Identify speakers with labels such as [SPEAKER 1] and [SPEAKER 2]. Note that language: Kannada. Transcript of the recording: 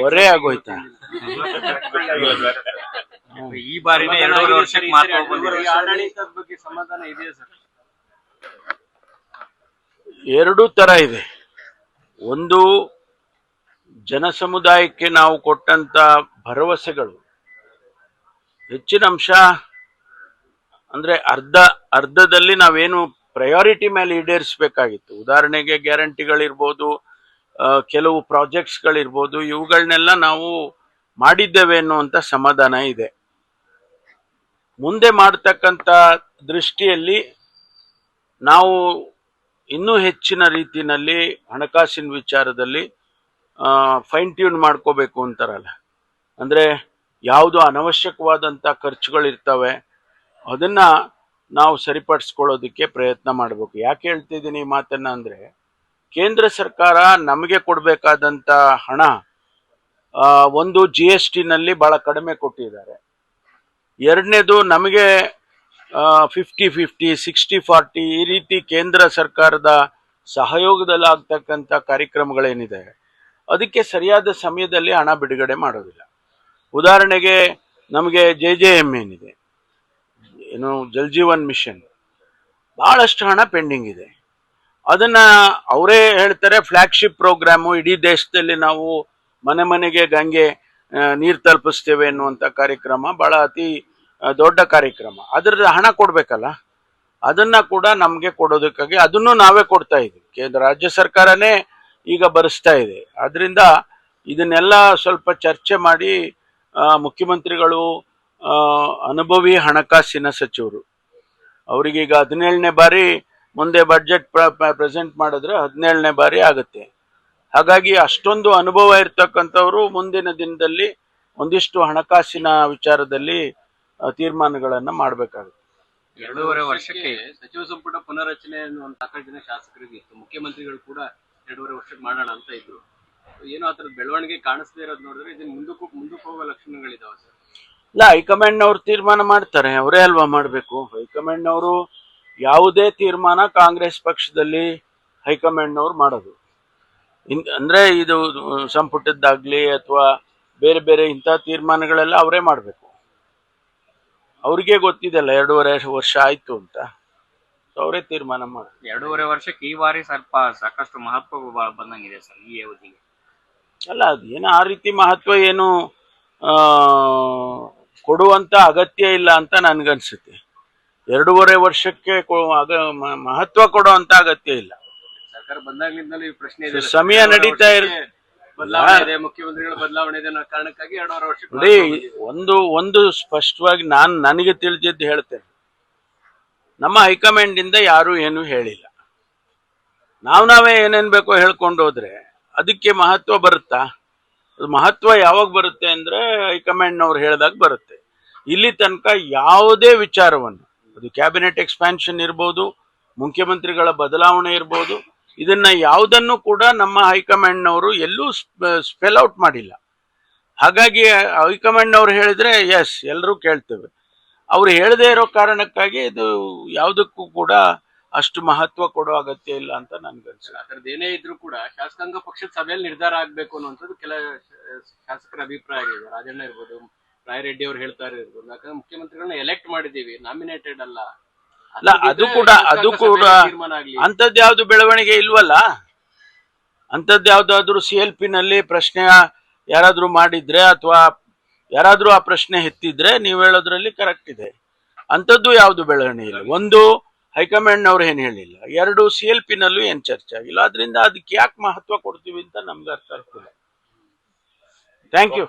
[SPEAKER 1] ಹೊರೆ ಆಗೋಯ್ತಾ?
[SPEAKER 2] ಈ ಬಾರಿನೇ ಎರಡೂವರೆ ವರ್ಷಕ್ಕೆ ಮಹತ್ವ ಬಂದಿದೆ
[SPEAKER 3] ಈ ಆಡಳಿತದ ಬಗ್ಗೆ ಸಮಾಧಾನ ಇದೆಯಾ ಸರ್?
[SPEAKER 1] ಎರಡೂ ತರ ಇದೆ. ಒಂದು ಜನ ಸಮುದಾಯಕ್ಕೆ ನಾವು ಕೊಟ್ಟಂತ ಭರವಸೆಗಳು. ಹೆಚ್ಚಿನ ಅಂಶ ಅಂದ್ರೆ ಅರ್ಧ ಅರ್ಧದಲ್ಲಿ ನಾವೇನು ಪ್ರಯಾರಿಟಿ ಮೇಲೆ ಈಡೇರಿಸಬೇಕಾಗಿತ್ತು. ಉದಾಹರಣೆಗೆ ಗ್ಯಾರಂಟಿಗಳಿರ್ಬೋದು ಕೆಲವು ಪ್ರಾಜೆಕ್ಟ್ಸ್ಗಳಿರ್ಬೋದು ಇವುಗಳನ್ನೆಲ್ಲ ನಾವು ಮಾಡಿದ್ದೇವೆ ಅನ್ನುವಂಥ ಸಮಾಧಾನ ಇದೆ. ಮುಂದೆ ಮಾಡ್ತಕ್ಕಂಥ ದೃಷ್ಟಿಯಲ್ಲಿ ನಾವು ಇನ್ನೂ ಹೆಚ್ಚಿನ ರೀತಿಯಲ್ಲಿ ಹಣಕಾಸಿನ ವಿಚಾರದಲ್ಲಿ ಫೈನ್ ಟ್ಯೂನ್ ಮಾಡ್ಕೋಬೇಕು ಅಂತಾರಲ್ಲ. ಅಂದರೆ ಯಾವುದು ಅನವಶ್ಯಕವಾದಂಥ ಖರ್ಚುಗಳಿರ್ತವೆ, ಅದನ್ನ ನಾವು ಸರಿಪಡಿಸ್ಕೊಳ್ಳೋದಕ್ಕೆ ಪ್ರಯತ್ನ ಮಾಡಬೇಕು. ಯಾಕೆ ಹೇಳ್ತಿದ್ದೀನಿ ಈ ಮಾತನ್ನ ಅಂದರೆ ಕೇಂದ್ರ ಸರ್ಕಾರ ನಮಗೆ ಕೊಡಬೇಕಾದಂಥ ಹಣ ಒಂದು ಜಿ ಎಸ್ ಟಿನಲ್ಲಿ ಭಾಳ ಕಡಿಮೆ ಕೊಟ್ಟಿದ್ದಾರೆ. ಎರಡನೇದು ನಮಗೆ ಫಿಫ್ಟಿ ಫಿಫ್ಟಿ ಸಿಕ್ಸ್ಟಿ ಫಾರ್ಟಿ ಈ ರೀತಿ ಕೇಂದ್ರ ಸರ್ಕಾರದ ಸಹಯೋಗದಲ್ಲಿ ಆಗ್ತಕ್ಕಂಥ ಕಾರ್ಯಕ್ರಮಗಳೇನಿದೆ, ಅದಕ್ಕೆ ಸರಿಯಾದ ಸಮಯದಲ್ಲಿ ಹಣ ಬಿಡುಗಡೆ ಮಾಡೋದಿಲ್ಲ. ಉದಾಹರಣೆಗೆ ನಮಗೆ ಜೆ ಜೆ ಎಂ ಏನಿದೆ, ಏನು ಜಲ್ ಜೀವನ್ ಮಿಷನ್ ಭಾಳಷ್ಟು ಹಣ ಪೆಂಡಿಂಗ್ ಇದೆ. ಅದನ್ನ ಅವರೇ ಹೇಳ್ತಾರೆ ಫ್ಲಾಗ್ಶಿಪ್ ಪ್ರೋಗ್ರಾಮು ಇಡೀ ದೇಶದಲ್ಲಿ ನಾವು ಮನೆ ಮನೆಗೆ ಗಂಗೆ ನೀರು ತಲುಪಿಸ್ತೇವೆ ಎನ್ನುವಂಥ ಕಾರ್ಯಕ್ರಮ ಬಹಳ ಅತಿ ದೊಡ್ಡ ಕಾರ್ಯಕ್ರಮ. ಅದರ ಹಣ ಕೊಡಬೇಕಲ್ಲ? ಅದನ್ನ ಕೂಡ ನಮಗೆ ಕೊಡೋದಕ್ಕಾಗಿ ಅದನ್ನು ನಾವೇ ಕೊಡ್ತಾ ಇದ್ದೀವಿ. ಕೇಂದ್ರ, ರಾಜ್ಯ ಸರ್ಕಾರನೇ ಈಗ ಬರೆಸ್ತಾ ಇದೆ. ಆದ್ರಿಂದ ಇದನ್ನೆಲ್ಲ ಸ್ವಲ್ಪ ಚರ್ಚೆ ಮಾಡಿ ಮುಖ್ಯಮಂತ್ರಿಗಳು ಅನುಭವಿ ಹಣಕಾಸಿನ ಸಚಿವರು, ಅವರಿಗೀಗ ಹದಿನೇಳನೇ ಬಾರಿ ಮುಂದೆ ಬಡ್ಜೆಟ್ ಪ್ರೆಸೆಂಟ್ ಮಾಡಿದ್ರೆ ಹದಿನೇಳನೇ ಬಾರಿ ಆಗುತ್ತೆ. ಹಾಗಾಗಿ ಅಷ್ಟೊಂದು ಅನುಭವ ಇರ್ತಕ್ಕಂಥವ್ರು ಮುಂದಿನ ದಿನದಲ್ಲಿ ಒಂದಿಷ್ಟು ಹಣಕಾಸಿನ ವಿಚಾರದಲ್ಲಿ ತೀರ್ಮಾನಗಳನ್ನು ಮಾಡಬೇಕಾಗುತ್ತೆ.
[SPEAKER 2] ಎರಡೂವರೆ ವರ್ಷಕ್ಕೆ
[SPEAKER 3] ಸಚಿವ ಸಂಪುಟ ಪುನರಚನೆ ಸಾಕಷ್ಟು ಜನ ಶಾಸಕರಿಗೆ ಇತ್ತು. ಮುಖ್ಯಮಂತ್ರಿಗಳು ಕೂಡ ಎರಡೂವರೆ ವರ್ಷಕ್ಕೆ ಮಾಡೋಣ ಅಂತ ಇದ್ರು. ಏನೋ ಆತರ ಥರದ ಬೆಳವಣಿಗೆ ಕಾಣಿಸದೇ ಇರೋದು ನೋಡಿದ್ರೆ ಇದನ್ನ ಮುಂದಕ್ಕೂ ಮುಂದಕ್ಕೆ ಹೋಗುವ ಲಕ್ಷಣಗಳಿದಾವೆ ಸರ್.
[SPEAKER 1] ಇಲ್ಲ ಹೈಕಮಾಂಡ್ನವ್ರು ತೀರ್ಮಾನ ಮಾಡ್ತಾರೆ. ಅವರೇ ಅಲ್ವಾ ಮಾಡಬೇಕು? ಹೈಕಮಾಂಡ್ನವರು ಯಾವುದೇ ತೀರ್ಮಾನ ಕಾಂಗ್ರೆಸ್ ಪಕ್ಷದಲ್ಲಿ ಹೈಕಮಾಂಡ್ನವ್ರು ಮಾಡೋದು. ಇನ್ ಅಂದ್ರೆ ಇದು ಸಂಪುಟದ್ದಾಗಲಿ ಅಥವಾ ಬೇರೆ ಬೇರೆ ಇಂಥ ತೀರ್ಮಾನಗಳೆಲ್ಲ ಅವರೇ ಮಾಡಬೇಕು. ಅವ್ರಿಗೆ ಗೊತ್ತಿದೆಲ್ಲ ಎರಡೂವರೆ ವರ್ಷ ಆಯ್ತು ಅಂತ. ಅವರೇ ತೀರ್ಮಾನ ಮಾಡಿ
[SPEAKER 2] ಎರಡೂವರೆ ವರ್ಷಕ್ಕೆ ಈ ಬಾರಿ ಸ್ವಲ್ಪ ಸಾಕಷ್ಟು ಮಹತ್ವ ಬಂದಂಗಿದೆ ಸರ್ ಈ ಅವಧಿಗೆ.
[SPEAKER 1] ಅಲ್ಲ ಅದು ಅದೇನು ಆ ರೀತಿ ಮಹತ್ವ ಏನು ಕೊಡುವಂತ ಅಗತ್ಯ ಇಲ್ಲ ಅಂತ ನನ್ಗನ್ಸುತ್ತೆ. ಎರಡೂವರೆ ವರ್ಷಕ್ಕೆ ಮಹತ್ವ ಕೊಡೋ ಅಂತ ಅಗತ್ಯ ಇಲ್ಲ.
[SPEAKER 3] ಸರ್ಕಾರ ಬಂದಾಗ್ಲಿಂದಲೂ ಈ ಪ್ರಶ್ನೆ
[SPEAKER 1] ಸಮಯ ನಡೀತಾ
[SPEAKER 3] ಇರುತ್ತೆ ಮುಖ್ಯಮಂತ್ರಿಗಳ ಬದಲಾವಣೆ ಇದೆ ಅನ್ನೋ ಕಾರಣಕ್ಕಾಗಿ ಎರಡೂವರೆ ವರ್ಷಕ್ಕೆ
[SPEAKER 1] ನೋಡಿ ಒಂದು ಒಂದು ಸ್ಪಷ್ಟವಾಗಿ ನಾನು ನನಗೆ ತಿಳಿದಿದ್ದು ಹೇಳ್ತೇನೆ. ನಮ್ಮ ಹೈಕಮಾಂಡ್ ಇಂದ ಯಾರು ಏನು ಹೇಳಿಲ್ಲ. ನಾವು ನಾವೇ ಏನೇನ್ ಬೇಕೋ ಹೇಳ್ಕೊಂಡು ಹೋದ್ರೆ ಅದಕ್ಕೆ ಮಹತ್ವ ಬರುತ್ತಾ? ಅದು ಮಹತ್ವ ಯಾವಾಗ ಬರುತ್ತೆ ಅಂದ್ರೆ ಹೈಕಮಾಂಡ್ನವ್ರು ಹೇಳಿದಾಗ ಬರುತ್ತೆ. ಇಲ್ಲಿ ತನಕ ಯಾವುದೇ ವಿಚಾರವನ್ನು ಅದು ಕ್ಯಾಬಿನೆಟ್ ಎಕ್ಸ್ಪ್ಯಾನ್ಷನ್ ಇರ್ಬೋದು, ಮುಖ್ಯಮಂತ್ರಿಗಳ ಬದಲಾವಣೆ ಇರ್ಬೋದು, ಇದನ್ನ ಯಾವುದನ್ನು ಕೂಡ ನಮ್ಮ ಹೈಕಮಾಂಡ್ನವರು ಎಲ್ಲೂ ಸ್ಪೆಲ್ ಔಟ್ ಮಾಡಿಲ್ಲ. ಹಾಗಾಗಿ ಹೈಕಮಾಂಡ್ನವರು ಹೇಳಿದ್ರೆ ಎಸ್ ಎಲ್ಲರೂ ಕೇಳ್ತೇವೆ. ಅವ್ರು ಹೇಳದೇ ಇರೋ ಕಾರಣಕ್ಕಾಗಿ ಇದು ಯಾವುದಕ್ಕೂ ಕೂಡ ಅಷ್ಟು ಮಹತ್ವ ಕೊಡೋ ಅಗತ್ಯ ಇಲ್ಲ ಅಂತ
[SPEAKER 3] ನನ್ಗೆ ಏನೇ ಇದ್ರೂ ಕೂಡ ಶಾಸಕಾಂಗ ಪಕ್ಷದ ಸಭೆಯಲ್ಲಿ ನಿರ್ಧಾರ ಆಗ್ಬೇಕು ಅನ್ನುವಂಥದ್ದು ಕೆಲ ಶಾಸಕರ ಅಭಿಪ್ರಾಯ ಆಗಿದೆ. ರಾಜಣ್ಣ ಇರ್ಬೋದು ರಾಯರೆಡ್ಡಿ ಅವ್ರು ಹೇಳ್ತಾ ಇರೋದು ಯಾಕಂದ್ರೆ ಮುಖ್ಯಮಂತ್ರಿಗಳನ್ನ ಎಲೆಕ್ಟ್ ಮಾಡಿದೀವಿ ನಾಮಿನೇಟೆಡ್ ಅಲ್ಲ.
[SPEAKER 1] ಅಲ್ಲ ಅದು ಕೂಡ ಅದು ಕೂಡ ಅಂತದ್ ಯಾವ್ದು ಬೆಳವಣಿಗೆ ಇಲ್ವಲ್ಲ? ಅಂತದ್ ಯಾವ್ದಾದ್ರು ಸಿ ಎಲ್ ಪಿ ನಲ್ಲಿ ಪ್ರಶ್ನೆ ಯಾರಾದ್ರೂ ಮಾಡಿದ್ರೆ ಅಥವಾ ಯಾರಾದ್ರೂ ಆ ಪ್ರಶ್ನೆ ಎತ್ತಿದ್ರೆ ನೀವು ಹೇಳೋದ್ರಲ್ಲಿ ಕರೆಕ್ಟ್ ಇದೆ. ಅಂಥದ್ದು ಯಾವ್ದು ಬೆಳವಣಿಗೆ ಇಲ್ಲ. ಒಂದು ಹೈಕಮಾಂಡ್ ಅವ್ರು ಏನ್ ಹೇಳಿಲ್ಲ. ಎರಡು ಸಿ ಎಲ್ ಪಿ ನಲ್ಲೂ ಏನ್ ಚರ್ಚೆ ಆಗಿಲ್ಲ. ಅದರಿಂದ ಅದಕ್ಕೆ ಯಾಕೆ ಮಹತ್ವ ಕೊಡ್ತೀವಿ ಅಂತ ನಮ್ಗೆ ಅರ್ಥ ಆಗ್ತದೆ ಥ್ಯಾಂಕ್ ಯು.